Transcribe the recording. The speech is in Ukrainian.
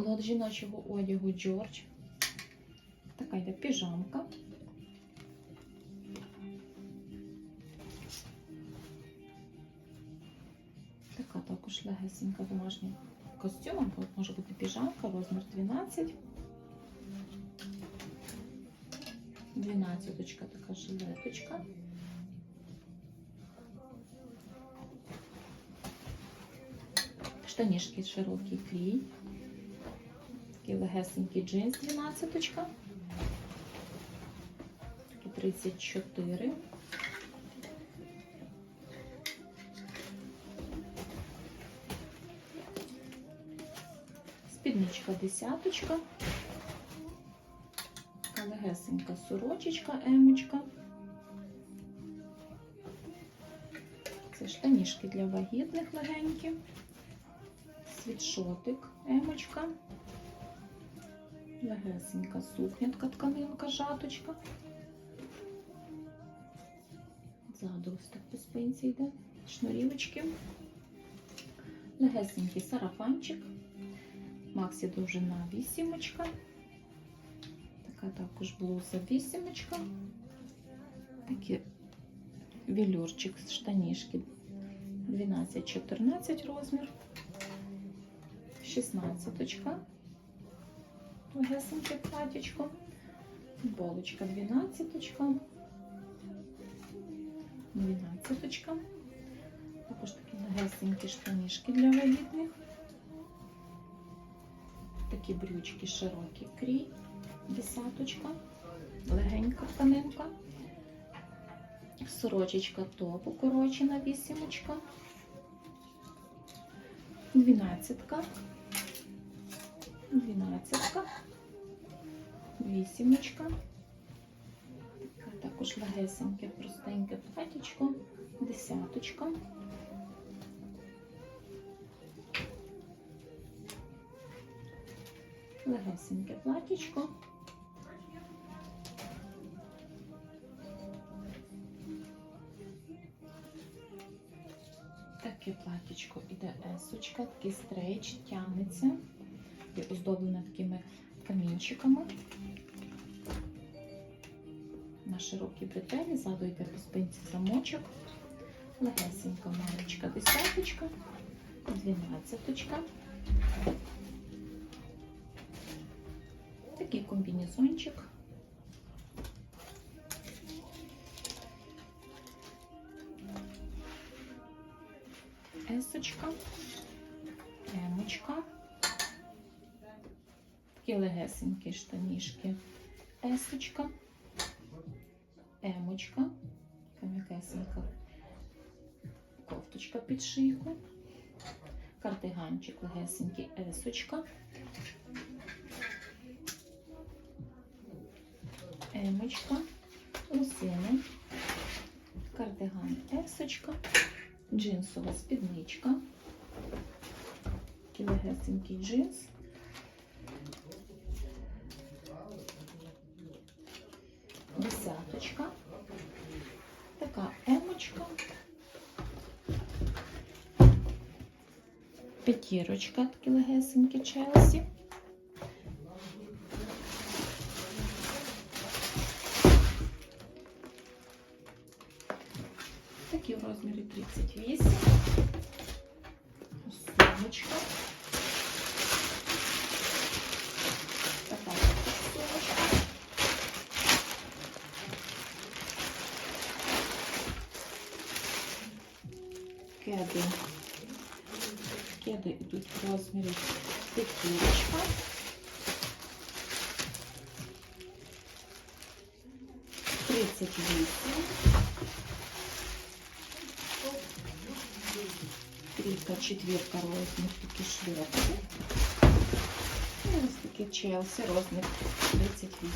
Лот жіночого одягу Джордж. Така йде піжамка. Така також легесенька домашня костюм. Тут може бути піжамка, розмір 12. 12 така жилеточка. Штанішки широкий крій. Такий легесенький джинс 12. Такий 34. Спідничка десяточка. Легесенька сорочечка, емочка. Це штанішки для вагітних легенькі. Світшотик, емочка. Легесенька сукнятка, тканинка, жаточка. Ззаду ось так по спинці йде. Шнурівочки. Легесенький сарафанчик. Максі довжина вісімочка. Така також блуза вісімочка. Такий велюрчик з штанішки 12-14 розмір. 16 Легесеньке платічко. Болочка 12 12 Також такі легесенькі штанішки для вагітних. Такі брючки широкі крій, десяточка, легенька тканинка. Сорочечка топ укорочена вісімочка. Дванадцятка. Дванадцятка. Вісімочка. Така Також легесеньке, простеньке платічко. Десяточка. Легесеньке платічко. Таке платічко іде есочка, такий стрейч, тягнеться, і оздоблене такими камінчиками. На широкій бретелі, ззаду йде по спинці замочок. Легесенька маличка, десяточка, дванадцяточка. Такий комбінезончик. Есочка, емочка. Такі легесенькі штанішки. Есочка, емочка, м'якесенька кофточка під шийку, кардиганчик легесенький, есочка. Емочка, лосини, кардиган есочка, джинсова спідничка, такий легесенький джинс. така емочка, п'ятірочка, такі легесенькі Челсі. Такі в розмірі 38. Сумочка. Кеди. Кеди йдуть в розмірі п'ятірочка. Тридцять вісім. Трійка, четвірка розмір, такі шверки. І ось такі Челсі, розмір 38.